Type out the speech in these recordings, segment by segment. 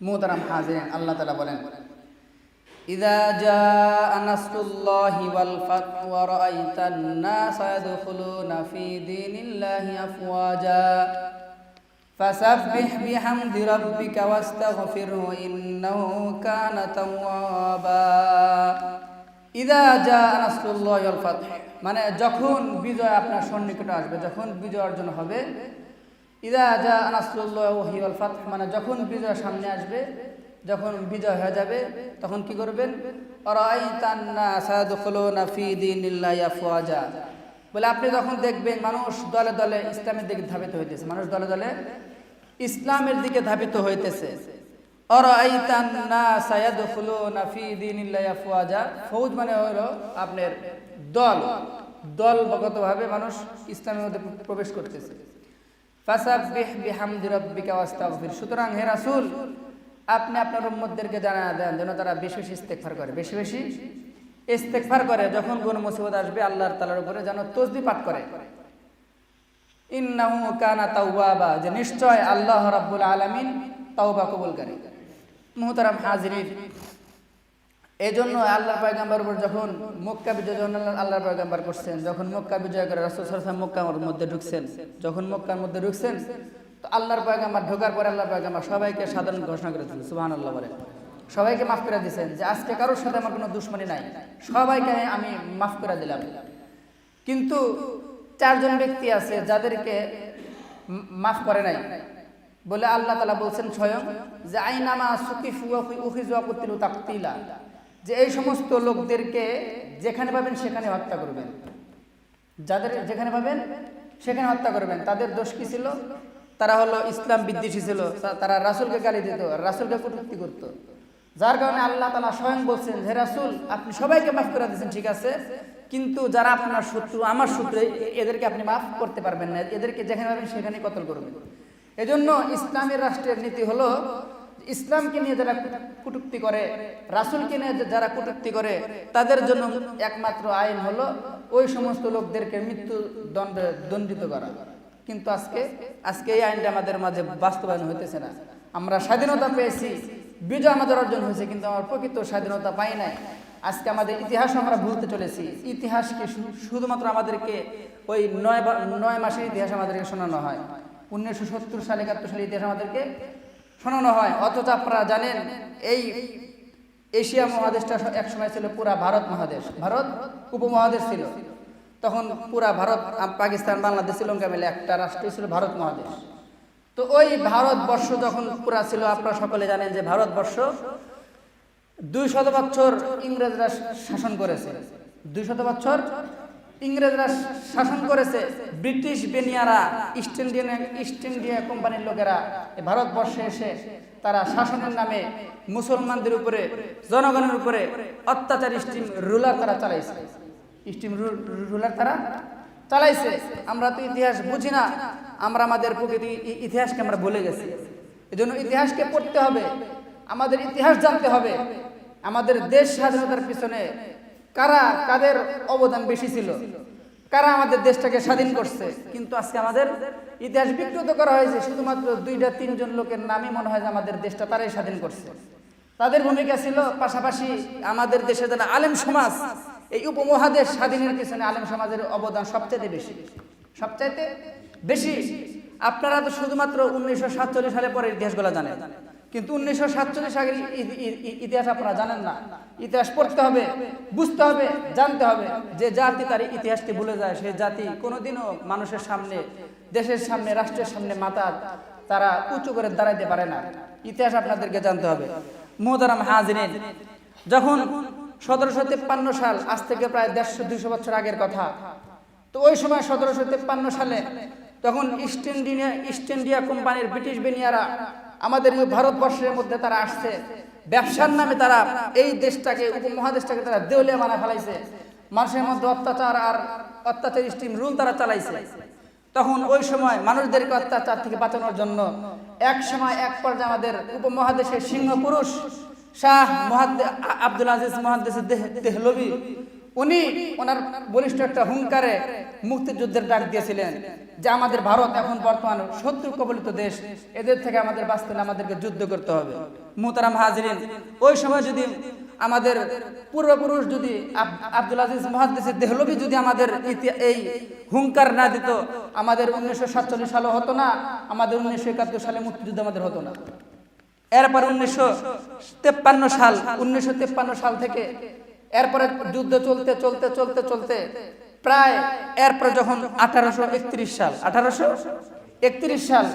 মোহতারাম হাজিরেন আল্লাহ তালা বলেন إذا جاء نصر الله والفتح ورأيت الناس يدخلون في دين الله أفواجا فسبح بحمد ربك واستغفره إنه كان توابا إذا جاء نصر الله والفتح মানে যখন বিজয় আপনার সন্নিকটে আসবে যখন বিজয় অর্জন হবে ইদা ফাতহ মানে যখন বিজয় সামনে আসবে, যখন বিজয় হয়ে যাবে, তখন কি করবেন? বলে আপনি যখন দেখবেন মানুষ দলে দলে ইসলামের দিকে ধাবিত হইতেছে, মানুষ দলে দলে ইসলামের দিকে ধাবিত হইতেছে। ফৌজ মানে হলো আপনার দল। দলগতভাবে মানুষ ইসলামের মধ্যে প্রবেশ করতেছে। ফাসাব্বিহ বিহামদি রাব্বিকা ওয়াস্তাগফির। সুতরাং হে রাসূল, আপনি আপনার উম্মতদেরকে জানা দেন যেন তারা বেশি বেশি ইস্তেগফার করে, বেশি বেশি ইস্তেগফার করে যখন কোন মুসিবত আসবে আল্লাহর তাআলার উপরে যেন তসবিহ পাঠ করে। ইন্নাহু কানা তাওয়াবা, যে নিশ্চয় আল্লাহ রাব্বুল আলামিন তাওবা কবুলকারী। মুহতারাম হাজিরিন এই জন্য আল্লাহর পয়গাম্বার উপর যখন মক্কা বিজয়, যখন আল্লাহ- পায়গাম্বার করছেন, যখন মক্কা বিজয় করে রাসূল আলাইহি মক্কার মধ্যে ঢুকছেন, যখন মক্কার মধ্যে ঢুকছেন, তো আল্লাহর পয়গাম্বার ঢোকার পরে আল্লাহ পয়গাম্বার সবাইকে সাধারণ ঘোষণা করে দিয়েছেন সুবহানাল্লাহ বলে। সবাইকে মাফ করে দিয়েছেন যে, আজকে কারোর সাথে আমার কোনো দুশ্মনী নাই। সবাইকে আমি মাফ করে দিলাম। কিন্তু চারজন ব্যক্তি আছে যাদেরকে মাফ করে নাই। বলে আল্লাহ তালা বলছেন স্বয়ং যে, আইনামা সুকিফু উখিজুয়া কুতিলু তাকতিলা। যে এই সমস্ত লোকদেরকে যেখানে পাবেন সেখানে হত্যা করবেন। যাদের যেখানে পাবেন সেখানে হত্যা করবেন। তাদের দোষ কি ছিল? তারা হলো ইসলাম বিদ্বেষী ছিল। তারা রাসুলকে গালি দিত, রাসুলকে কটূক্তি করত। যার কারণে আল্লাহ তালা স্বয়ং বলছেন, হে রাসূল, আপনি সবাইকে মাফ করে দিয়েছেন, ঠিক আছে? কিন্তু যারা আপনার শত্রু, আমার শত্রু এদেরকে আপনি মাফ করতে পারবেন না। এদেরকে যেখানে পাবেন সেখানে কতল করবেন। এজন্য ইসলামের রাষ্ট্রের নীতি হলো ইসলামকে নিয়ে যারা কটূক্তি করে, রাসূলকে নিয়ে যারা কটূক্তি করে, তাদের জন্য একমাত্র আইন হলো ওই সমস্ত লোকদেরকে মৃত্যু দণ্ডে দণ্ডিত করা। কিন্তু আজকে আজকে এই আইনটা আমাদের মাঝে বাস্তবায়ন হইতেছে না। আমরা স্বাধীনতা পেয়েছি, বিজয় আমাদের অর্জন হয়েছে, কিন্তু আমার প্রকৃত স্বাধীনতা পাই নাই। আজকে আমাদের ইতিহাস আমরা ভুলতে চলেছি। ইতিহাসকে শুধুমাত্র আমাদেরকে ওই নয় নয় মাসের ইতিহাস আমাদেরকে শোনানো হয়। উনিশশো সত্তর সালে, একাত্তর সালে ইতিহাস আমাদেরকে শোনানো হয়। অথচ আপনারা জানেন, এই এশিয়া মহাদেশটা এক সময় ছিল পুরা ভারত মহাদেশ। ভারত উপমহাদেশ ছিল। তখন পুরা ভারত পাকিস্তান, বাংলাদেশ, শ্রীলঙ্কা মিলে একটা রাষ্ট্র ছিল ভারত মহাদেশ। তো ওই ভারতবর্ষ যখন পুরা ছিল, আপনারা সকলে জানেন যে ভারতবর্ষ দুই শত বছর ইংরেজরা শাসন করেছে। দুই শত বছর ইংরেজরা শাসন করেছে। ব্রিটিশ বেনিয়ারা, ইস্ট ইন্ডিয়ান, ইস্ট ইন্ডিয়া কোম্পানির লোকেরা ভারতবর্ষে এসে তারা শাসনের নামে মুসলমানদের উপরে, জনগণের উপরে অত্যাচার স্টিম রুলার তারা চালাইছে। স্টিম রুলার তারা চালাইছে। আমরা তো ইতিহাস বুঝি না। আমরা আমাদের প্রকৃতি ইতিহাসকে আমরা ভুলে গেছি। এজন্য ইতিহাসকে পড়তে হবে। আমাদের ইতিহাস জানতে হবে। আমাদের দেশ স্বাধীনতার পিছনে কারা কাদের অবদান বেশি ছিল? কারা আমাদের দেশটাকে স্বাধীন করছে? কিন্তু আজকে আমাদের ইতিহাস বিকৃত করা হয়েছে, শুধুমাত্র দুইটা তিনজন লোকের নামই মনে হয় যে আমাদের দেশটা তারাই স্বাধীন করছে। তাদের ভূমিকা ছিল পাশাপাশি আমাদের দেশে যারা আলেম সমাজ, এই উপমহাদেশ স্বাধীনের পিছনে আলেম সমাজের অবদান সবচাইতে বেশি। সবচাইতে বেশি, আপনারা তো শুধুমাত্র উনিশশো সাতচল্লিশ সালে পরে ইতিহাসগুলো জানেন। কিন্তু উনিশশো সাতচল্লিশ আগের ইতিহাস আপনারা জানেন না। ইতিহাস পড়তে হবে, বুঝতে হবে, জানতে হবে যে জাতি তার ইতিহাসকে ভুলে যায়। সেই জাতি কোনোদিনও মানুষের সামনে, দেশের সামনে, রাষ্ট্রের সামনে মাথা তারা উঁচু করে দাঁড়াইতে পারে না। ইতিহাস আপনাদেরকে জানতে হবে। মোহতারাম হাজরিন, যখন সতেরোশো তেপ্পান্ন সাল, আজ থেকে প্রায় দেড়শো দুইশো বছর আগের কথা, তো ওই সময় সতেরোশো তেপ্পান্ন সালে তখন ইস্ট ইন্ডিয়া ইস্ট ইন্ডিয়া কোম্পানির ব্রিটিশ বেনিয়ারা আমাদের এই ভারতবর্ষের মধ্যে তারা আসছে। ব্যবসার নামে তারা এই দেশটাকে, উপমহাদেশটাকে তারা দেউলিয়া বানা ফেলাইছে। মানুষের মধ্যে অত্যাচার আর অত্যাচার স্টিম রুল তারা চালাইছে। তখন ওই সময় মানুষদেরকে অত্যাচার থেকে বাঁচানোর জন্য এক সময় এক পর্যায়ে আমাদের উপমহাদেশের সিংহ পুরুষ শাহ মহাদ্দে আব্দুল আজিজ মহাদ্দেশ দেহলবি উনি ওনার বলিষ্ঠ একটা হুঙ্কারে মুক্তিযুদ্ধের ডাক দিয়েছিলেন যে আমাদের ভারত এখন বর্তমান শত্রু কবলিত দেশ, এদের থেকে আমাদের বাঁচতে হলে আমাদেরকে যুদ্ধ করতে হবে। মুতারাম হাজিরিন, ওই সময় যদি আমাদের পূর্বপুরুষ যদি আব্দুল আজিজ মহাদ্দেশের দেহলবি যদি আমাদের এই হুঙ্কার না দিত, আমাদের উনিশশো সাতচল্লিশ সালে হতো না, আমাদের উনিশশো একাত্তর সালে মুক্তিযুদ্ধ আমাদের হতো না। এরপর উনিশশো তেপ্পান্ন সাল, উনিশশো তেপ্পান্ন সাল থেকে এরপরে যুদ্ধ চলতে চলতে চলতে চলতে প্রায় এরপর যখন আঠারোশো একত্রিশ সাল, আঠারোশো একত্রিশ সাল,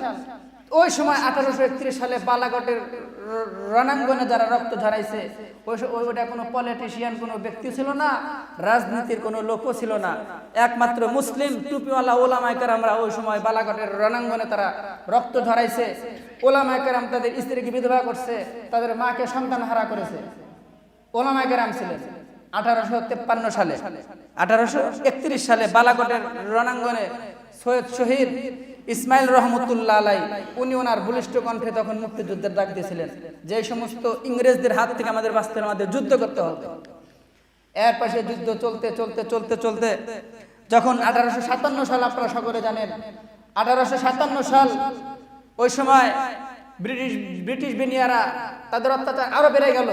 ওই সময় আঠারোশো একত্রিশ সালে বালাঘটের র- রণাঙ্গনে যারা রক্ত ঝরাইছে ওই স- ওই- ওটা কোনো পলিটিশিয়ান কোনো ব্যক্তি ছিল না, রাজনীতির কোনো লোকও ছিল না। একমাত্র মুসলিম টুপিওয়ালা ওলামাইকার আমরা ওই সময় বালাঘটের রণাঙ্গনে তারা রক্ত ঝরাইছে ওলামাইকার তাদের স্ত্রীকে বিধবা করছে, তাদের মাকে সন্তান হারা করেছে ওলামাইকার ছিলেন। আঠারোশো তেপ্পান্ন সালে, আঠারোশো একত্রিশ সালে বালাকোটের রণাঙ্গনে সৈয়দ শহীদ ইসমাইল রহমতুল্লাহ আলাই উনি ওনার বলিষ্ঠ কণ্ঠে তখন মুক্তিযুদ্ধের ডাক দিয়েছিলেন। যে সমস্ত ইংরেজদের হাত থেকে আমাদের বাঁচতে আমাদের যুদ্ধ করতে হবে। এর পাশে যুদ্ধ চলতে চলতে চলতে চলতে যখন আঠারোশো সাতান্ন সাল আপনারা সকলে জানেন, আঠারোশো সাতান্ন সাল ওই সময় ব্রিটিশ ব্রিটিশ বিনিয়ারা তাদের অত্যাচার আরও বেড়ে গেল।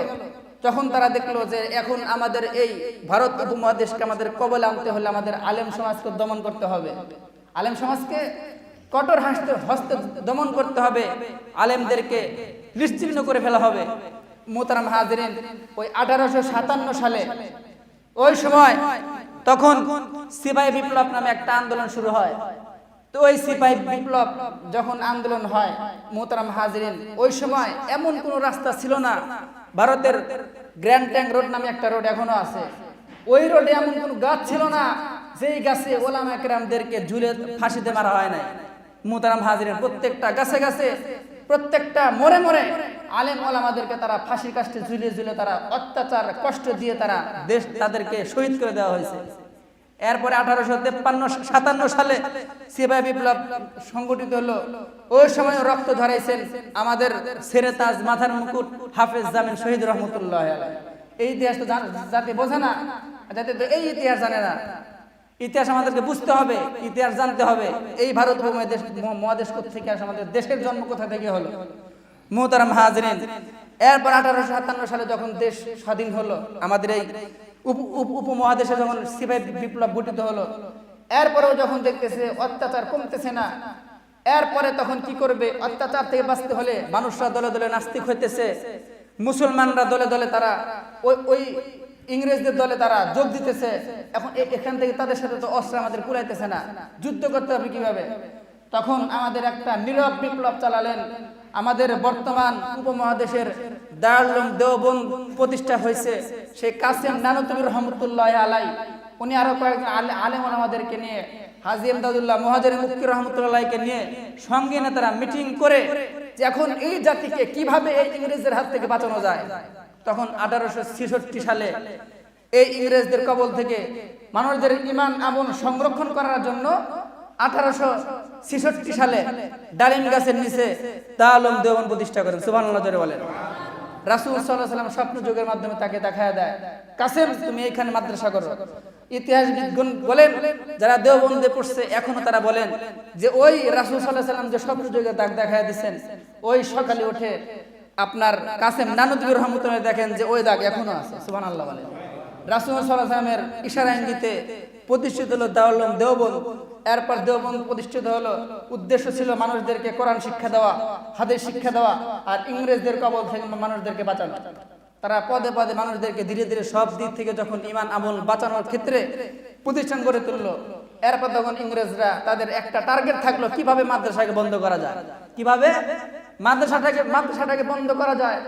যখন তারা দেখল যে এখন আমাদের এই ভারত উপমহাদেশকে আমাদের কবলে আনতে হলে আমাদের আলেম সমাজকে দমন করতে হবে। আলেম সমাজকে কঠোর হাসতে হস্তে দমন করতে হবে। আলেমদেরকে নিশ্চিহ্ন করে ফেলা হবে। মোতারাম হাজরিন ওই আঠারোশো সাতান্ন সালে ওই সময় তখন সিপাহী বিপ্লব নামে একটা আন্দোলন শুরু হয়। তো ওই সিপাহী বিপ্লব যখন আন্দোলন হয় মোতারাম হাজরিন, ওই সময় এমন কোনো রাস্তা ছিল না ভারতের গ্র্যান্ড ট্যাঙ্ক রোড নামে একটা রোড এখনও আছে। ওই রোডে এমন কোনো গাছ ছিল না, যেই গাছে ওলামা একরামদেরকে ঝুলে ফাঁসিতে মারা হয় নাই। মোতারাম হাজিরের প্রত্যেকটা গাছে গাছে, প্রত্যেকটা মরে মরে আলেম ওলামাদেরকে তারা ফাঁসির কাছে ঝুলিয়ে ঝুলে তারা অত্যাচার, কষ্ট দিয়ে তারা দেশ তাদেরকে শহীদ করে দেওয়া হয়েছে। এরপরে আঠারোশো তেপ্পান্ন, সাতান্ন সালে সিপাহী বিপ্লব সংগঠিত হলো। ওই সময় রক্ত ধরাইছেন আমাদের সেরে তাজ মাথার মুকুট হাফেজ জামিন শহীদ রহমতুল্লাহ এই ইতিহাস তো জাতি বোঝে না যাতে তো এই ইতিহাস জানে না। ইতিহাস আমাদেরকে বুঝতে হবে, ইতিহাস জানতে হবে। এই ভারত উপমহাদেশ মহাদেশ থেকে আসে, আমাদের দেশের জন্ম কোথা থেকে হলো? মোহতারাম হাজরিন, এরপর আঠারোশো সাতান্ন সালে যখন দেশ স্বাধীন হলো, আমাদের এই উপমহাদেশে যখন সিপাহী বিপ্লব গঠিত হলো, এরপরেও যখন দেখতেছে অত্যাচার কমতেছে না, এরপরে তখন কি করবে? অত্যাচার থেকে বাঁচতে হলে মানুষরা দলে দলে নাস্তিক হইতেছে, মুসলমানরা দলে দলে তারা ওই ওই ইংরেজদের দলে তারা যোগ দিতেছে। এখন এখান থেকে তাদের সাথে তো অস্ত্র আমাদের কুলাইতেছে না। যুদ্ধ করতে হবে কীভাবে? তখন আমাদের একটা নীরব বিপ্লব চালালেন আমাদের বর্তমান উপমহাদেশের দারুলুম দেওবন্দ প্রতিষ্ঠা হয়েছে সেই কাসেম নানুতুবির রহমতুল্লাহ আলাই। উনি আরও কয়েকজন আলে- আলেম আমাদেরকে নিয়ে, হাজি এমদাদুল্লাহ মহাজের মুক্তি রহমতুল্লাহকে নিয়ে সঙ্গে নেতারা মিটিং করে এখন এই জাতিকে কীভাবে এই ইংরেজদের হাত থেকে বাঁচানো যায়। তখন আঠারোশো ছেষট্টি সালে এই ইংরেজদের কবল থেকে মানুষদের ইমান আমন সংরক্ষণ করার জন্য আঠারোশো ছেষট্টি সালে ডালিম গাছের নিচে তালম দেওয়ান প্রতিষ্ঠা করেন সুবাহ বলেন। রাসুল সাল্লাম স্বপ্ন যুগের মাধ্যমে তাকে দেখায় দেয়, কাসেম, তুমি এখানে মাদ্রাসা করো। ইতিহাস বিজ্ঞান বলেন, যারা দেওবন্দে পড়ছে, এখনও তারা বলেন যে, ওই রাসুল সাল্লাহ সাল্লাম যে স্বপ্ন যুগে দাগ দেখায় দিচ্ছেন ওই সকালে উঠে আপনার কাসেম নানুদ্দিন রহমতুল্লাহ দেখেন যে, ওই দাগ এখনও আছে। সুবান আল্লাহ বলেন। রাসুল সাল্লাহ সাল্লামের ইশারা ইঙ্গিতে প্রতিষ্ঠিত হলো দাউলম দেওবন্দ। এরপর দেওবন্দ প্রতিষ্ঠিত হলো। উদ্দেশ্য ছিল মানুষদেরকে কোরআন শিক্ষা দেওয়া, হাদিস শিক্ষা দেওয়া আর ইংরেজদের কবল থেকে মানুষদেরকে বাঁচানো। তারা পদে পদে মানুষদেরকে ধীরে ধীরে সব দিক থেকে যখন ইমান, আমল বাঁচানোর ক্ষেত্রে প্রতিষ্ঠান গড়ে তুললো, এরপর তখন ইংরেজরা তাদের একটা টার্গেট থাকল, কীভাবে মাদ্রাসাকে বন্ধ করা যায়? কীভাবে? মাদ্রাসাটাকে মাদ্রাসাটাকে বন্ধ করা যায়?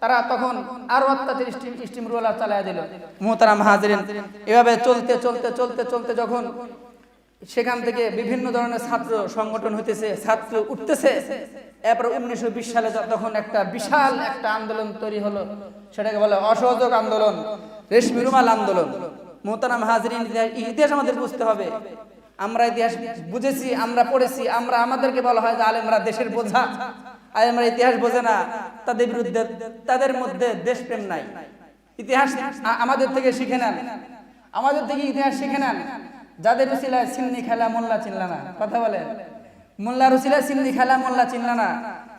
তারা তখন আরও অত্যাচার স্টিম স্টিম রোলার চালায় দিল। মোহতারাম হাজরিন এভাবে চলতে চলতে চলতে চলতে যখন সেখান থেকে বিভিন্ন ধরনের ছাত্র সংগঠন হইতেছে ছাত্র উঠতেছে এরপর উনিশশো বিশ সালে তখন একটা বিশাল একটা আন্দোলন তৈরি হলো। সেটাকে বলে অসহযোগ আন্দোলন রেশমি রুমাল আন্দোলন। মোহতারাম হাজরিন ইতিহাস- ইতিহাস আমাদের বুঝতে হবে। আমরা ইতিহাস বুঝেছি আমরা পড়েছি আমরা আমাদেরকে বলা হয় যে আলেমরা দেশের বোঝা। আলেমরা ইতিহাস বোঝে না, তাদের বিরুদ্ধে, তাদের মধ্যে দেশপ্রেম নাই। ইতিহাস আমাদের থেকে শিখে নেন। আমাদের থেকে ইতিহাস শিখে নেন। যাদের রুসিলায় সিন্নি খেলা মোল্লা চিনলা না, কথা বলেন মোল্লা রুসিলা সিন্নি খেলা মোল্লা চিনলা না।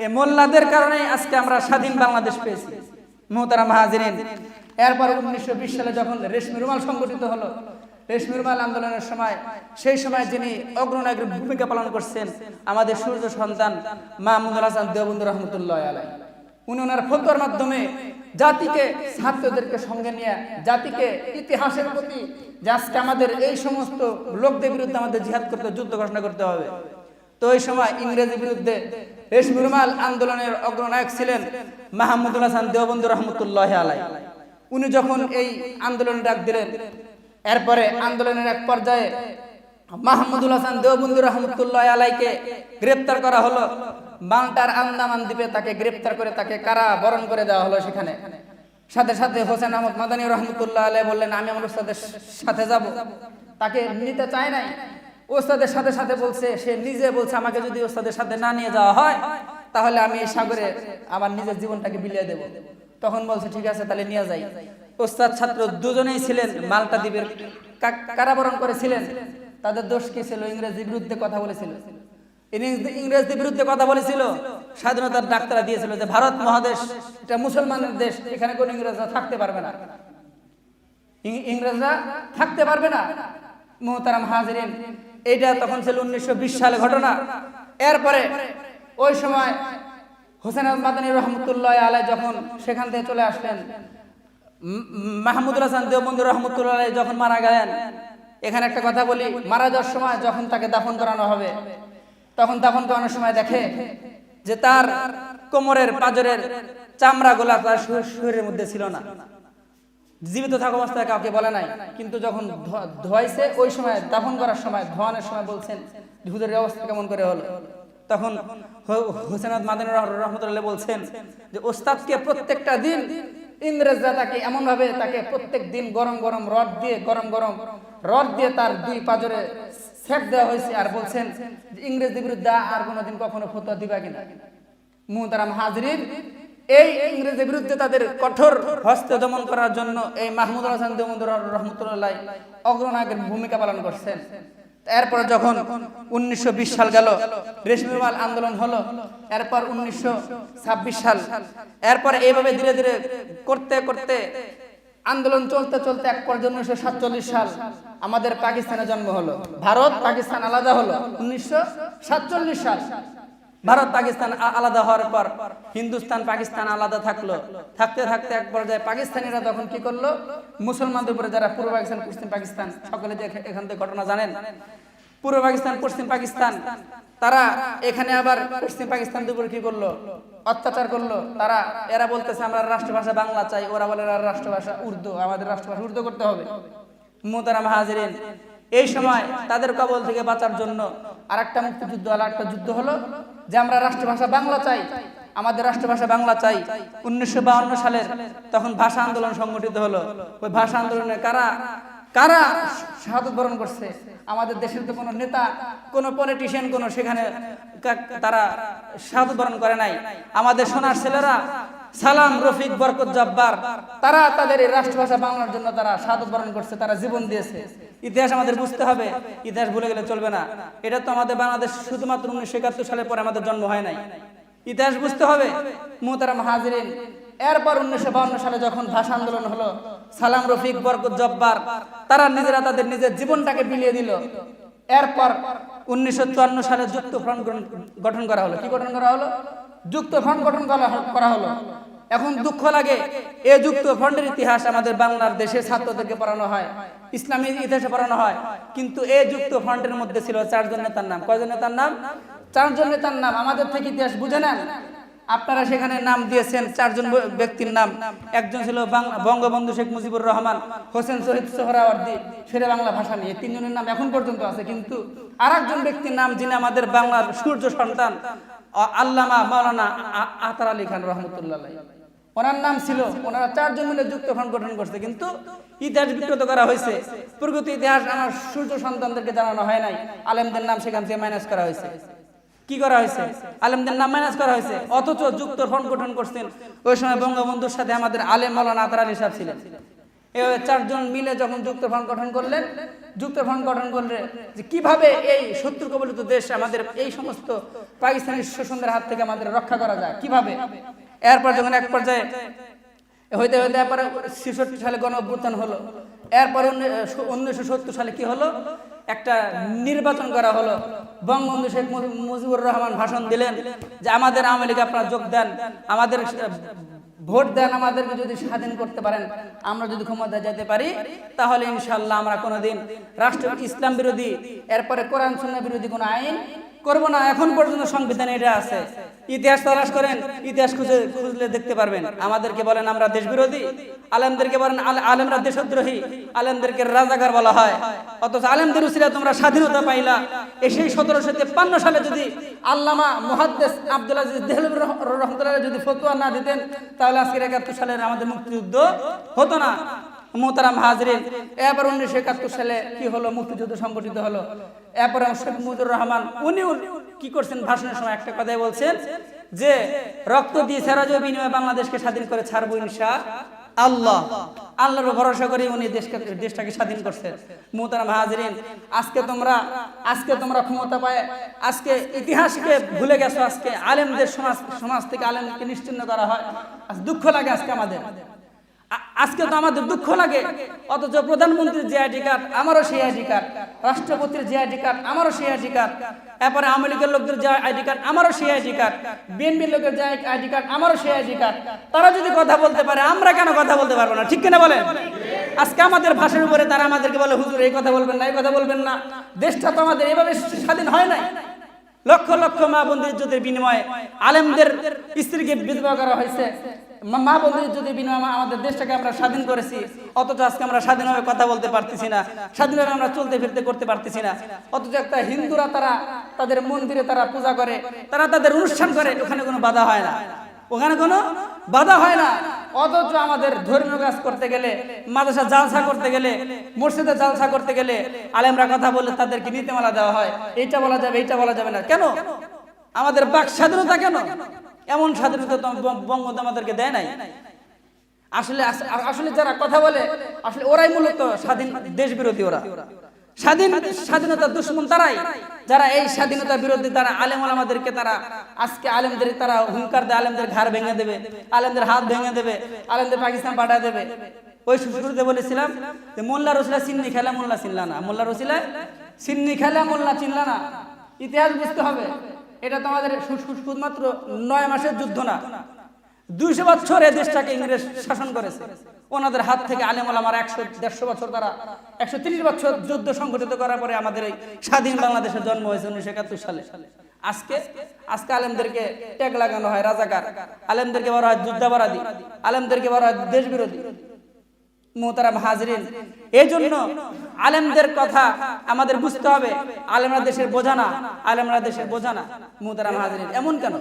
এই মোল্লাদের কারণে আজকে আমরা স্বাধীন বাংলাদেশ পেয়েছি। মোহতারা মাহাজিরিন এরপর উনিশশো বিশ সালে যখন রেশমি রুমাল সংগঠিত হলো রেশমি রুমাল আন্দোলনের সময়, সেই সময় যিনি অগ্রনায়কের ভূমিকা পালন করছেন, আমাদের সূর্য সন্তান মাহমুদুল হাসান দেওবন্ধু রহমতুল্লাহ আলাই। উনি ওনার ফতোয়ার মাধ্যমে জাতিকে, ছাত্রদেরকে সঙ্গে নিয়ে, জাতিকে ইতিহাসের প্রতি যে আজকে আমাদের এই সমস্ত লোকদের বিরুদ্ধে আমাদের জিহাদ করতে, যুদ্ধ ঘোষণা করতে হবে। তো ওই সময় ইংরেজির বিরুদ্ধে রেশমি রুমাল আন্দোলনের অগ্রনায়ক ছিলেন মাহমুদুল হাসান দেওবন্ধু রহমতুল্লাহ আলাই। উনি যখন এই আন্দোলন ডাক দিলেন এরপরে আন্দোলনের এক পর্যায়ে মাহমুদুল হাসান দেওবন্ধু রহমতুল্লাহ আলাইকে গ্রেপ্তার করা হলো। মাল্টার আন্দামান দ্বীপে তাকে গ্রেপ্তার করে তাকে কারা বরণ করে দেওয়া হলো সেখানে। সাথে সাথে হোসেন আহমদ মাদানী রহমতুল্লাহ আলাই বললেন, আমি আমার ওস্তাদের সাথে যাব। তাকে নিতে চায় নাই। ওস্তাদের সাথে সাথে বলছে, সে নিজে বলছে, আমাকে যদি ওস্তাদের সাথে না নিয়ে যাওয়া হয়, তাহলে আমি এই সাগরে আমার নিজের জীবনটাকে বিলিয়ে দেব। তখন বলছে, ঠিক আছে, তাহলে নিয়ে যাই। ওস্তাদ ছাত্র দুজনেই ছিলেন মালটা দ্বীপের কারাবরণ করেছিলেন। তাদের দোষ কি ছিল? ইংরেজির বিরুদ্ধে কথা বলেছিল। ইংরেজদের বিরুদ্ধে কথা বলেছিল। স্বাধীনতার ডাক্তারা দিয়েছিল যে, ভারত মহাদেশ, এটা মুসলমানের দেশ, এখানে কোন ইংরেজরা থাকতে পারবে না। ইংরেজরা থাকতে পারবে না। মোহতারাম হাজরিন এটা তখন ছিল উনিশশো বিশ সালে ঘটনা। এরপরে ওই সময় হোসেন আহমদ মাদানী রহমতুল্লাহ আলাই যখন সেখান থেকে চলে আসলেন মাহমুদুল হাসান দেওবন্ধু রহমতুল্লাহ যখন মারা গেলেন, এখানে একটা কথা বলি, মারা যাওয়ার সময় যখন তাকে দাফন করানো হবে, তখন দাফন করানোর সময় দেখে যে তার কোমরের পাজরের চামড়া গোলা তার শরীর- শরীরের মধ্যে ছিল না। জীবিত থাকা অবস্থায় কাউকে বলে নাই, কিন্তু যখন ধোয়া- ধোয়াইছে, ওই সময় দাফন করার সময়, ধোয়ানোর সময় বলছেন হুজুরের অবস্থা কেমন করে হলো? তখন হোসেনাদ মাদিন রহমতুল্লাহ বলছেন যে, ওস্তাদকে প্রত্যেকটা দিন ইংরেজরা তাকে এমন ভাবে তাকে প্রত্যেক দিন গরম গরম রড দিয়ে, গরম গরম রড দিয়ে তার দুই পাজরে সেট দেওয়া হয়েছে আর বলছেন ইংরেজদের বিরুদ্ধে আর কোনোদিন কখনো ফতোয়া দিবা কিনা। মুহতারাম হাজরিন, এই ইংরেজের বিরুদ্ধে তাদের কঠোর হস্তে দমন করার জন্য এই মাহমুদ হাসান দেমুদ রহমতুল্লাহ অগ্রনায়কের ভূমিকা পালন করছেন। এরপর যখন উনিশশো বিশ সাল গেল রেশমিমাল আন্দোলন হলো, এরপর উনিশশো ছাব্বিশ সাল। এরপর এইভাবে ধীরে ধীরে করতে করতে আন্দোলন চলতে চলতে এক পর্যন্ত উনিশশো সাতচল্লিশ সাল আমাদের পাকিস্তানে জন্ম হলো। ভারত পাকিস্তান আলাদা হলো। উনিশশো সাতচল্লিশ সাল ভারত, পাকিস্তান আলাদা হওয়ার পর হিন্দুস্তান, পাকিস্তান আলাদা থাকল। থাকতে থাকতে এক পর্যায়ে পাকিস্তানিরা তখন কি করল? মুসলমানদের উপরে যারা পূর্ব পাকিস্তান, পশ্চিম পাকিস্তান, সকলে যে এখান থেকে ঘটনা জানেন, পূর্ব পাকিস্তান, পশ্চিম পাকিস্তান, তারা এখানে আবার পশ্চিম পাকিস্তানদের উপরে কি করল? অত্যাচার করল। তারা, এরা বলতেছে, আমরা রাষ্ট্রভাষা বাংলা চাই। ওরা বলে রাষ্ট্রভাষা উর্দু, আমাদের রাষ্ট্রভাষা উর্দু করতে হবে। মোতারাম হাজিরিন এই সময় তাদের কবল থেকে বাঁচার জন্য আরেকটা মুক্তিযুদ্ধ আর একটা যুদ্ধ হলো যে আমরা রাষ্ট্রভাষা বাংলা চাই। আমাদের রাষ্ট্রভাষা বাংলা চাই। উনিশশো সালের তখন ভাষা আন্দোলন সংগঠিত হলো। ওই ভাষা আন্দোলনে কারা কারা শাহাদত বরণ করছে? আমাদের দেশের তো কোনো নেতা, কোনো পলিটিশিয়ান কোনো সেখানে তারা শাহাদত বরণ করে নাই। আমাদের সোনার ছেলেরা সালাম, রফিক, বরকত, জব্বার, তারা তাদের এই রাষ্ট্রভাষা বাংলার জন্য তারা শাহাদত বরণ করছে, তারা জীবন দিয়েছে। ইতিহাস আমাদের বুঝতে হবে ইতিহাস ভুলে গেলে চলবে না। এটা তো আমাদের বাংলাদেশ শুধুমাত্র উনিশশো একাত্তর সালের পরে আমাদের জন্ম হয় নাই। ইতিহাস বুঝতে হবে, মোহতারাম হাজিরিন। এরপর উনিশশো বাউন্ন সালে যখন ভাষা আন্দোলন হলো, সালাম, রফিক, বরকত, জব্বার, তারা নিজেরা তাদের নিজের জীবনটাকে বিলিয়ে দিল। এরপর উনিশশো চুয়ান্ন সালে যুক্ত ফ্রন্ট গঠন- গঠন করা হলো। কি গঠন করা হলো? যুক্ত ফ্রন্ট গঠন করা হলো। এখন দুঃখ লাগে এই যুক্ত ফ্রন্টের ইতিহাস আমাদের বাংলার দেশে ছাত্রদেরকে পড়ানো হয় ইসলামী ইতিহাসে পড়ানো হয়, কিন্তু এই যুক্ত ফ্রন্টের মধ্যে ছিল চারজন নেতার নাম। কয়জন নেতার নাম? চারজন নেতার নাম। আমাদের থেকে ইতিহাস বুঝে নেন। আপনারা সেখানে নাম দিয়েছেন চারজন ব্যক্তির নাম। একজন ছিল বঙ্গবন্ধু শেখ মুজিবুর রহমান, হোসেন শহীদ সোহরাওয়ার্দী শেরে বাংলা ভাষা নিয়ে। তিনজনের নাম এখন পর্যন্ত আছে, কিন্তু আর ব্যক্তির নাম যিনি আমাদের বাংলার সূর্য সন্তান আল্লামা মাওলানা আতার আলী খান রহমতুল্লাহ ওনার নাম ছিল, ওনারা চারজন মিলে যুক্ত ফ্রন্ট গঠন করছে, কিন্তু ইতিহাস বিকৃত করা হয়েছে। প্রকৃত ইতিহাস আমার সূর্য সন্তানদেরকে জানানো হয় নাই। আলেমদের নাম সেখান থেকে মাইনাস করা হয়েছে। কি করা হয়েছে? আলেমদের নাম মাইনাস করা হয়েছে। অথচ যুক্ত ফ্রন্ট গঠন করছেন। ওই সময় বঙ্গবন্ধুর সাথে আমাদের আলেম মাওলানা আতার আলী সাহেব ছিলেন। এভাবে চারজন মিলে যখন যুক্তফ্রন্ট গঠন করলেন যুক্তফ্রন্ট গঠন করলে যে কীভাবে এই শত্রু কবলিত দেশ আমাদের এই সমস্ত পাকিস্তানি শোষণদের হাত থেকে আমাদের রক্ষা করা যায়, কীভাবে? এরপর যখন এক পর্যায়ে হইতে হইতে এরপরে ছেষট্টি সালে গণ অভ্যুত্থান হলো, এরপরে উনিশশো সত্তর সালে কি হলো? একটা নির্বাচন করা হলো। বঙ্গবন্ধু শেখ মুজিবুর রহমান ভাষণ দিলেন যে আমাদের আওয়ামী লীগে আপনারা যোগ দেন, আমাদের ভোট দেন আমাদেরকে যদি স্বাধীন করতে পারেন, আমরা যদি ক্ষমতায় যেতে পারি, তাহলে ইনশাল্লাহ আমরা কোনোদিন রাষ্ট্র ইসলাম বিরোধী, এরপরে কোরআন, সুন্নাহ বিরোধী কোনো আইন করব না। এখন পর্যন্ত সংবিধানে এটা আছে। ইতিহাস তালাশ করেন, ইতিহাস খুঁজে খুঁজলে দেখতে পারবেন। আমাদেরকে বলেন আমরা দেশ বিরোধী আলেমদেরকে বলেন আলে- আলেমরা দেশদ্রোহী, আলেমদেরকে রাজাকার বলা হয়। অথচ আলেমদের উসিলা তোমরা স্বাধীনতা পাইলা। সেই সতেরোশো তেপ্পান্ন সালে যদি আল্লামা মুহাদ্দেস আব্দুল আজিজ দেহলবি রহমতুল্লাহ যদি ফতুয়া না দিতেন, তাহলে আজকের একাত্তর সালের আমাদের মুক্তিযুদ্ধ হতো না। মোতারাম হাজরিন, এরপর উনিশশো একাত্তর সালে কি হলো? মুক্তিযুদ্ধ সংগঠিত হলো। এরপরে শেখ মুজিবুর রহমান উনিও কি করছেন? ভাষণের সময় একটা কথাই বলছেন যে, রক্ত দিয়ে সেরাজ বিনিময়ে বাংলাদেশকে স্বাধীন করে ছাড়বো ইনশা আল্লাহ। আল্লাহর ভরসা করে উনি দেশকে, দেশটাকে স্বাধীন করছেন। মোতারাম হাজরিন, আজকে তোমরা আজকে তোমরা ক্ষমতা পায়, আজকে ইতিহাসকে ভুলে গেছো, আজকে আলেমদের সমাজ সমাজ থেকে আলেমকে নিশ্চিন্ন করা হয়। আজ দুঃখ লাগে আজকে আমাদের। আজকে তো আমাদের দুঃখ লাগে। অথচ প্রধানমন্ত্রীর যে আইডি কার্ড, আমারও সেই আইডি কার্ড। রাষ্ট্রপতির যে আইডি কার্ড, আমারও সেই আইডি কার্ড। এরপরে আওয়ামী লীগের লোকদের যে আইডি কার্ড, আমারও সেই আইডি কার্ড। বিএনপির লোকের যে আইডি কার্ড, আমারও সেই আইডি কার্ড। তারা যদি কথা বলতে পারে, আমরা কেন কথা বলতে পারব না? ঠিক কিনা বলেন? আজকে আমাদের ভাষার উপরে তারা আমাদেরকে বলে, হুজুর, এই কথা বলবেন না, এই কথা বলবেন না। দেশটা তো আমাদের এভাবে স্বাধীন হয় নাই। লক্ষ লক্ষ মা বন্ধুর ইজ্জতের বিনিময়ে আলেমদের স্ত্রীকে বিধবা করা হয়েছে। মা- বন্ধুর ইজ্জতের বিনিময়ে আমাদের দেশটাকে আমরা স্বাধীন করেছি, অথচ আজকে আমরা স্বাধীনভাবে কথা বলতে পারতেছি না, স্বাধীনভাবে আমরা চলতে ফিরতে করতে পারতেছি না। অথচ একটা হিন্দুরা তারা তাদের মন্দিরে তারা পূজা করে, তারা তাদের অনুষ্ঠান করে, ওখানে কোনো বাধা হয় না। ওখানে কোনো বাধা হয় না। অথচ আমাদের ধর্মীয় কাজ করতে গেলে, মাদ্রাসা জালসা করতে গেলে, মসজিদে জালসা করতে গেলে আলেমরা কথা বলে তাদেরকে নীতিমালা দেওয়া হয়। এইটা বলা যাবে, এইটা বলা যাবে না। কেন? আমাদের বাক স্বাধীনতা কেন? এমন স্বাধীনতা বঙ্গবন্ধু আমাদেরকে দেয় নাই। আসলে আসলে যারা কথা বলে, আসলে ওরাই মূলত স্বাধীন দেশ বিরোধী ওরা। স্বাধীন স্বাধীনতা দুশ্মন তারাই, যারা এই স্বাধীনতার বিরোধী তারা আলেম আমাদেরকে তারা আজকে আলেমদের তারা হুঙ্কার দেয় আলেমদের ঘাড় ভেঙে দেবে, আলেমদের হাত ভেঙে দেবে, আলেমদের পাকিস্তান পাঠিয়ে দেবে। ওই শুরুতে বলেছিলাম যে, মোল্লা রসিলা সিন্নি খেলা মোল্লা চিনলা না। মোল্লা রসিলা সিন্নি খেলা মোল্লা চিনলা না। ইতিহাস বুঝতে হবে। এটা তোমাদের শুধুমাত্র নয় মাসের যুদ্ধ না। দুইশো বছর এ দেশটাকে ইংরেজ শাসন করেছে। ওনাদের হাত থেকে আলেম আমার একশো দেড়শো বছর তারা একশো তিরিশ বছর যুদ্ধ সংগঠিত করার পরে আমাদের এই স্বাধীন বাংলাদেশের জন্ম হয়েছে উনিশশো একাত্তর সালে। আজকে আজকে আলেমদেরকে ট্যাগ লাগানো হয় রাজাকার। আলেমদেরকে বলা হয় যুদ্ধাপরাধী। আলেমদেরকে বলা হয় দেশ বিরোধী মোহতারাম হাজরিন এই জন্য আলেমদের কথা আমাদের বুঝতে হবে। আলেমরা দেশের বোঝা না, আলেমরা দেশের বোঝানা মোহতারাম হাজরিন। এমন কেন?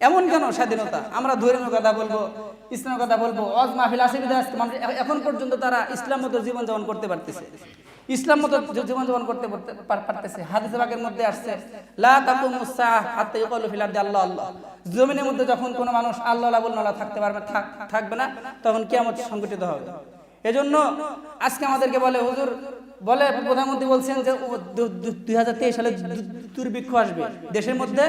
এমন কেন স্বাধীনতা? আমরা ধর্মীয় কথা বলব, ইসলামের কথা বলব অজ মাহফিল আসে বিধায় আজকে? মানুষ এ- এখন পর্যন্ত তারা ইসলাম মতো জীবন যাপন করতে পারতেছে। ইসলাম মতো জীবন যাপন করতে পারতেছে। হাদিস বাগের মধ্যে আসছে, লা তাকুমুস সাআহ হাত্তা ইউকালু ফিল আল্লাহ আল্লাহ। জমিনের মধ্যে যখন কোনো মানুষ আল্লাহ আল্লাহ বলবে না, থাকতে পারবে থাকবে না, তখন কিয়ামত সংগঠিত হবে। এজন্য আজকে আমাদেরকে বলে, হুজুর, বলে প্রধানমন্ত্রী বলছেন যে দুই হাজার তেইশ সালে দুর্ভিক্ষ আসবে। দেশের মধ্যে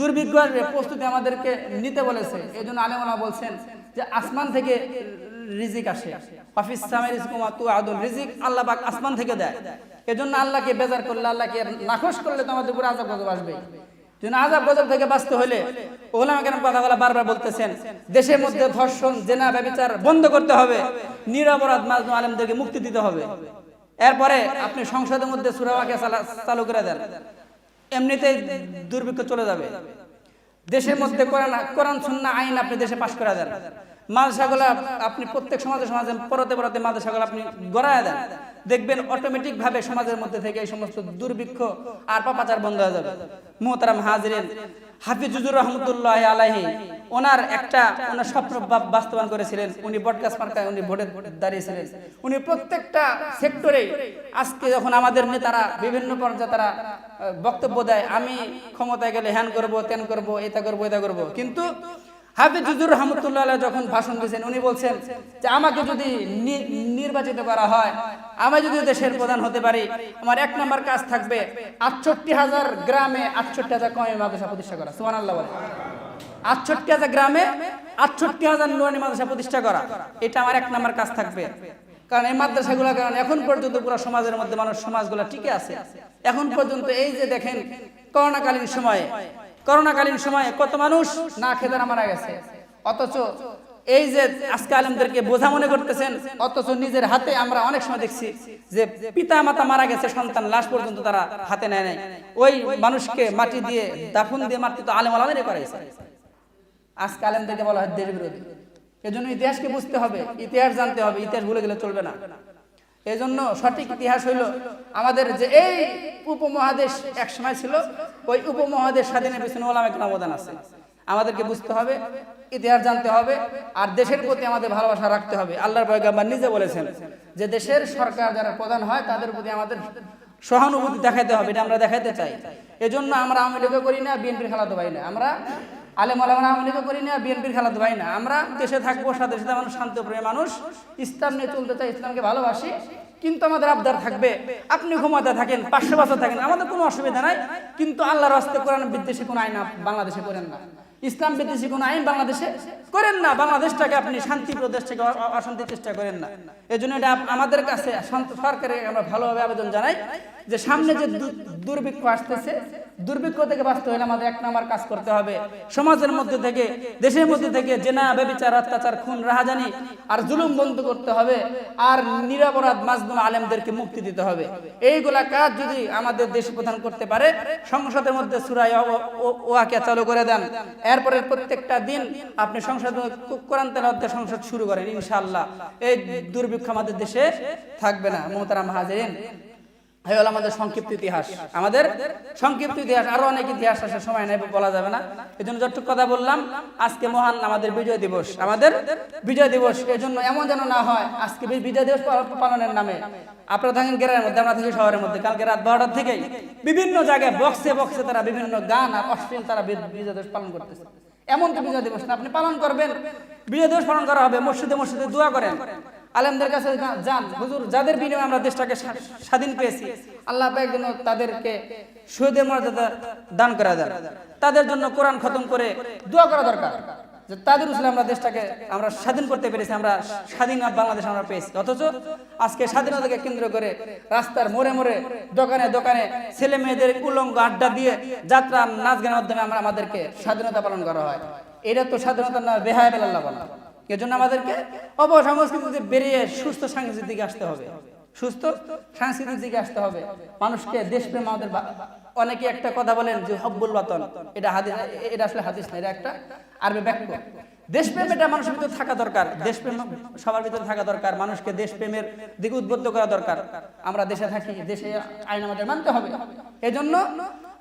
দুর্ভিক্ষ আসবে। প্রস্তুতি আমাদেরকে নিতে বলেছে। এই জন্য আলেমলা বলছেন যে, আসমান থেকে রিজিক আসে। অফিস সামের ইসকুমা তু আদুল রিজিক আল্লাহ পাক আসমান থেকে দেয়। এজন্য আল্লাহকে বেজার করলে আল্লাহকে নাকশ করলে তো আমাদের উপরে আজাব গজব আসবে। যেন আজাব গজব থেকে বাঁচতে হলে ওলামা কেন কথা বলা বারবার বলতেছেন দেশের মধ্যে ধর্ষণ জেনা ব্যবচার বন্ধ করতে হবে। নিরপরাধ মাজনু আলেমদেরকে মুক্তি দিতে হবে। এরপরে আপনি সংসদের মধ্যে সুরাবাকে চালু করে দেন। এমনিতেই দুর্ভিক্ষ চলে যাবে। দেশের মধ্যে কোরআন কোরআন সুন্না আইন আপনি দেশে পাশ করে দেন। মাদ্রাসাগুলো আপনি প্রত্যেক সমাজে সমাজে পরতে পরতে মাদ্রাসাগুলো আপনি গড়ায় দেন। দেখবেন অটোমেটিক ভাবে সমাজের মধ্যে থেকে এই সমস্ত দুর্ভিক্ষ আর পাপাচার বন্ধ হয়ে যাবে। মোহতারাম হাজরিন হাফিজুজুর রহমতুল্লাহ আলাহি ওনার একটা, ওনার স্বপ্ন বাস্তবায়ন করেছিলেন। উনি বটগাছ মার্কায় উনি ভোটে দাঁড়িয়েছিলেন। উনি প্রত্যেকটা সেক্টরে আজকে যখন আমাদের নেতারা, বিভিন্ন পর্যায়ে তারা বক্তব্য দেয়, আমি ক্ষমতায় গেলে হ্যান করব, তেন করব, এটা করব এটা করব। কিন্তু হাফিজুর রহমতুল্লাহ যখন ভাষণ দিয়েছেন, উনি বলছেন যে আমাকে যদি নির্বাচিত করা হয়, আমি যদি দেশের প্রধান হতে পারি, আমার এক নম্বর কাজ থাকবে আটষট্টি হাজার গ্রামে আটষট্টি হাজার কমে মাদ্রাসা প্রতিষ্ঠা করা। আল্লাহ বলে আটষট্টি হাজার গ্রামে আটষট্টি হাজার মাদ্রাসা প্রতিষ্ঠা করা, এটা আমার এক নম্বর কাজ থাকবে। কারণ এই মাদ্রাসাগুলো, কারণ এখন পর্যন্ত পুরো সমাজের মধ্যে মানুষ সমাজগুলো টিকে আছে। এখন পর্যন্ত এই যে দেখেন, করোনাকালীন সময়ে করোনাকালীন সময়ে কত মানুষ না না মারা গেছে। অথচ এই যে আজকে আলেমদেরকে বোঝা মনে করতেছেন, অথচ নিজের হাতে আমরা অনেক সময় দেখছি যে পিতা মাতা মারা গেছে, সন্তান লাশ পর্যন্ত তারা হাতে নেয় নাই। ওই মানুষকে মাটি দিয়ে, দাফন দিয়ে মাটি তো আলেম আলামেরই করাইছে আজকে আলেমদেরকে বলা হয় দেশ বিরোধী এজন্য ইতিহাসকে বুঝতে হবে, ইতিহাস জানতে হবে, ইতিহাস ভুলে গেলে চলবে না। এজন্য সঠিক ইতিহাস হইল আমাদের যে এই উপমহাদেশ এক সময় ছিল, ওই উপমহাদেশ স্বাধীনের পিছনে ওলাম অবদান আছে। আমাদেরকে বুঝতে হবে, ইতিহাস জানতে হবে, আর দেশের প্রতি আমাদের ভালোবাসা রাখতে হবে। আল্লাহর পয়গাম্বার নিজে বলেছেন যে দেশের সরকার যারা প্রধান হয়, তাদের প্রতি আমাদের সহানুভূতি দেখাতে হবে, এটা আমরা দেখাতে চাই। এজন্য আমরা আওয়ামী লীগও করি না, বিএনপির খেলাতে পারি না। আমরা আলেম আলমান আওয়ামী লীগও করি না, বিএনপির খেলা দেবাই না। আমরা দেশে থাকব, সাথে সাথে মানুষ শান্তপ্রিয় মানুষ ইসলাম নিয়ে চলতে চাই ইসলামকে ভালোবাসি, কিন্তু আমাদের আবদার থাকবে। আপনি ঘুমাতে থাকেন পাশে বছর থাকেন, আমাদের কোনো অসুবিধা নাই, কিন্তু আল্লাহর হস্তে কোরআন বিদ্বেষী কোনো আইন বাংলাদেশে করেন না। ইসলাম বিদ্বেষী কোনো আইন বাংলাদেশে করেন না। বাংলাদেশটাকে আপনি শান্তি প্রদেশ থেকে অশান্তির চেষ্টা করেন না। এই জন্য এটা আমাদের কাছে সরকারের আমরা ভালোভাবে আবেদন জানাই যে সামনে যে দুর্ভিক্ষ আসতেছে, দুর্ভিক্ষ থেকে বাঁচতে হলে আমাদের এক নাম্বার কাজ করতে হবে। সমাজের মধ্যে থেকে, দেশের মধ্যে থেকে জেনা, বেবিচার, অত্যাচার, খুন, রাহাজানি আর জুলুম বন্ধ করতে হবে আর নিরপরাধ মাজলুম আলেমদেরকে মুক্তি দিতে হবে। এইগুলা কাজ যদি আমাদের দেশ প্রধান করতে পারে, সংসদের মধ্যে সুরাই ওয়াকে চালু করে দেন। এরপরে প্রত্যেকটা দিন আপনি সংসদ, কোরআন তেলাওয়াত সংসদ শুরু করেন ইনশাল্লাহ এই দুর্ভিক্ষ আমাদের দেশে থাকবে না, মোহতারাম হাজিরিন। এই হলো আমাদের সংক্ষিপ্ত ইতিহাস। আমাদের সংক্ষিপ্ত ইতিহাস, আরও অনেক ইতিহাস আছে, সময় নেই, বলা যাবে না। এই জন্য যতটুকু কথা বললাম, আজকে মহান আমাদের বিজয় দিবস। আমাদের বিজয় দিবস এই জন্য এমন যেন না হয়, আজকে বিজয় দিবস পালনের নামে। আপনারা থাকেন গ্রামের মধ্যে, আমরা থাকি শহরের মধ্যে। কালকে রাত বারোটার থেকেই বিভিন্ন জায়গায় বক্সে বক্সে তারা বিভিন্ন গান আর অশ্লীল তারা বিজয় দিবস পালন করতেছে। এমন তো বিজয় দিবস না, আপনি পালন করবেন। বিজয় দিবস পালন করা হবে, মসজিদে মসজিদে দোয়া করেন। আলেমদের কাছে যান। হুজুর, যাদের বিনিময়ে আমরা দেশটাকে স্বাধীন পেয়েছি, আল্লাহ যেন তাদেরকে শহীদের মর্যাদা দান করা দেন। তাদের জন্য কোরআন খতম করে দোয়া করা দরকার, যে তাদের উসলে আমরা দেশটাকে আমরা স্বাধীন করতে পেরেছি, আমরা স্বাধীন বাংলাদেশ আমরা পেয়েছি। অথচ আজকে স্বাধীনতাকে কেন্দ্র করে রাস্তার মোড়ে মোড়ে, দোকানে দোকানে ছেলে মেয়েদের উলঙ্গ আড্ডা দিয়ে যাত্রা নাচ গানের মাধ্যমে আমরা আমাদেরকে স্বাধীনতা পালন করা হয়। এটা তো স্বাধীনতা না বেহায় বেলাল্লাহ বলা। এজন্য আমাদেরকে অপসংস্কৃতি থেকে বেরিয়ে সুস্থ সাংস্কৃতিক দিকে আসতে হবে। সুস্থ সাংস্কৃতিক দিকে আসতে হবে। মানুষকে দেশপ্রেম আমাদের অনেকে একটা কথা বলেন যে হব্বুল বাতন। এটা হাদিস এটা আসলে হাদিস না, এটা একটা আরবি বাক্য। দেশপ্রেম এটা মানুষের ভিতরে থাকা দরকার। দেশপ্রেম সবার ভিতরে থাকা দরকার। মানুষকে দেশপ্রেমের দিকে উদ্বুদ্ধ করা দরকার। আমরা দেশে থাকি, দেশে আইন আমাদের মানতে হবে। এজন্য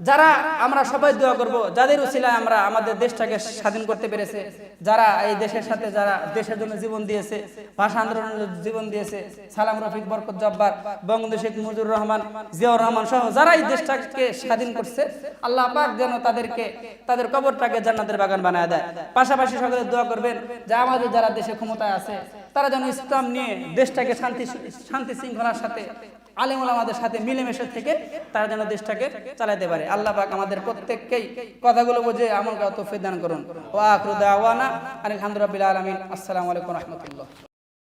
যারা আমরা সবাই দোয়া করব, যাদের উসিলায় আমরা আমাদের দেশটাকে স্বাধীন করতে পেরেছে, যারা এই দেশের সাথে যারা দেশের জন্য জীবন দিয়েছে, ভাষা আন্দোলনের জীবন দিয়েছে, সালাম রফিক, বরকত জব্বার, বঙ্গবন্ধু শেখ মুজিবুর রহমান, জিয়াউর রহমান সহ যারা এই দেশটাকে স্বাধীন করছে, আল্লাহ পাক যেন তাদেরকে, তাদের কবরটাকে জান্নাতের বাগান বানায় দেয়। পাশাপাশি সকলে দোয়া করবেন যে আমাদের যারা দেশে ক্ষমতায় আছে, তারা যেন ইসলাম নিয়ে দেশটাকে শান্তি শান্তি শৃঙ্খলার সাথে আলেমুল আমাদের সাথে মিলেমিশে থেকে তারা যেন দেশটাকে চালাইতে পারে। আল্লাহ পাক আমাদের প্রত্যেককেই কথাগুলো বুঝে আমল করা তৌফিক দান করুন। ওয়া আখরু দাওয়ানা আলহামদুলিল্লাহ আলামিন। আসসালামু আলাইকুম রহমতুল্লাহ।